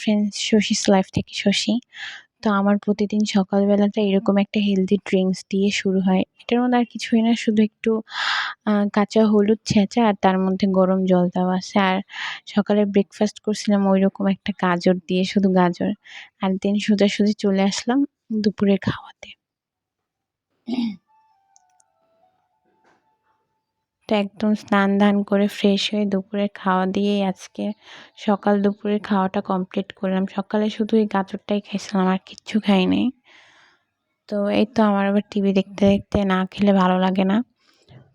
Friends Shashi's life থেকে শশী তো আমার প্রতিদিন সকালবেলাটা এরকম একটা হেলদি ড্রিঙ্কস দিয়ে শুরু হয়। এটার মধ্যে আর কিছুই না, শুধু একটু কাঁচা হলুদ ছেঁচা আর তার মধ্যে গরম জল দেওয়া আছে। আর সকালে ব্রেকফাস্ট করছিলাম ওই রকম একটা গাজর দিয়ে, শুধু গাজর। আর দেন সোজাসুজি চলে আসলাম দুপুরে খাওয়াতে। তো একদম স্নান ধান করে ফ্রেশ হয়ে দুপুরে খাওয়া দিয়েই আজকে সকাল দুপুরের খাওয়াটা কমপ্লিট করলাম। সকালে শুধু এই গাজরটাই খাইছিলাম, আর কিচ্ছু খাইনি তো এই তো আমার আবার টিভি দেখতে দেখতে না খেলে ভালো লাগে না।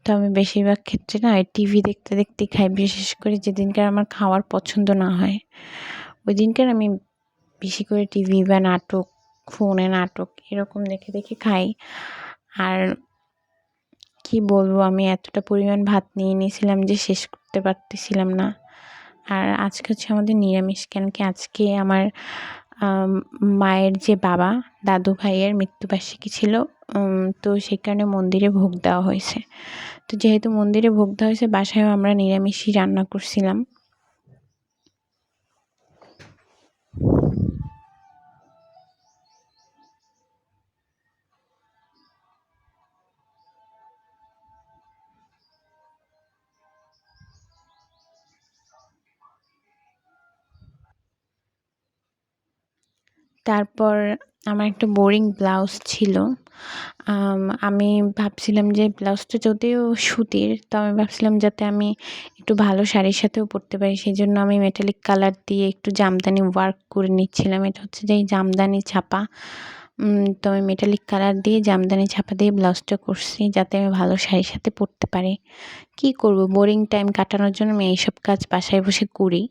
তো আমি বেশিরভাগ ক্ষেত্রে না টিভি দেখতে দেখতে খাই, বিশেষ করে যেদিনকার আমার খাওয়ার পছন্দ না হয়। ওই দিনকার আমি বেশি করে টিভি বা নাটক ফোনে নাটক এরকম দেখে দেখে খাই। আর কি বলব, আমি এতটা পরিমাণ ভাত নিয়ে নিয়েছিলাম যে শেষ করতে পারতেছিলাম না। আর আজকে হচ্ছে আমাদের নিরামিষ, কেন কি আজকে আমার মায়ের যে বাবা, দাদু ভাইয়ের মৃত্যুবার্ষিকী ছিল তো সেই কারণে মন্দিরে ভোগ দেওয়া হয়েছে। তো যেহেতু মন্দিরে ভোগ দেওয়া হয়েছে, বাসায়ও আমরা নিরামিষই রান্না করছিলাম। তারপর আমার একটা বোরিং ব্লাউজ ছিল। আমি ভাবছিলাম যে ব্লাউজটা যদিও সুতির, তো আমি ভাবছিলাম যাতে আমি একটু ভালো শাড়ির সাথেও পরতে পারি। সেই জন্য আমি মেটালিক কালার দিয়ে একটু জামদানি ওয়ার্ক করে নিচ্ছিলাম। এটা হচ্ছে যে জামদানি ছাপা। তো আমি মেটালিক কালার দিয়ে জামদানি ছাপা দিয়ে ব্লাউজটা করছি যাতে আমি ভালো শাড়ির সাথে পরতে পারি। কি করব? বোরিং টাইম কাটানোর জন্য আমি এইসব কাজ বাসায় বসে করি।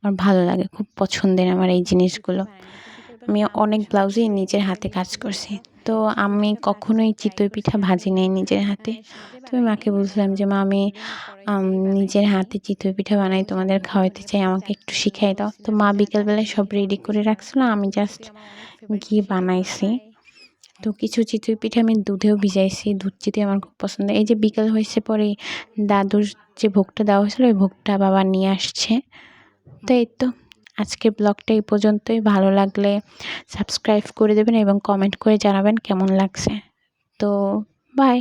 আমার ভালো লাগে, খুব পছন্দের আমার এই জিনিসগুলো। আমি অনেক ব্লাউজেই নিজের হাতে কাজ করছি। তো আমি কখনোই চিতই পিঠা ভাজি নেই নিজের হাতে। তো আমি মাকে বলছিলাম যে, মা, আমি নিজের হাতে চিতই পিঠা বানাই, তোমাদের খাওয়াইতে চাই, আমাকে একটু শিখাই দাও। তো মা বিকেলবেলায় সব রেডি করে রাখছিল, আমি জাস্ট গিয়ে বানাইছি। তো কিছু চিতই পিঠা আমি দুধেও ভিজাইছি, দুধ চিতই আমার খুব পছন্দ। এই যে বিকেল হয়েছে পরে দাদুর যে ভোগটা দেওয়া হয়েছিল, ওই ভোগটা বাবা নিয়ে আসছে। তো এই তো। আজকের ব্লগটা এই পর্যন্তই। ভালো লাগলে সাবস্ক্রাইব করে দেবেন এবং কমেন্ট করে জানাবেন কেমন লাগছে। তো বাই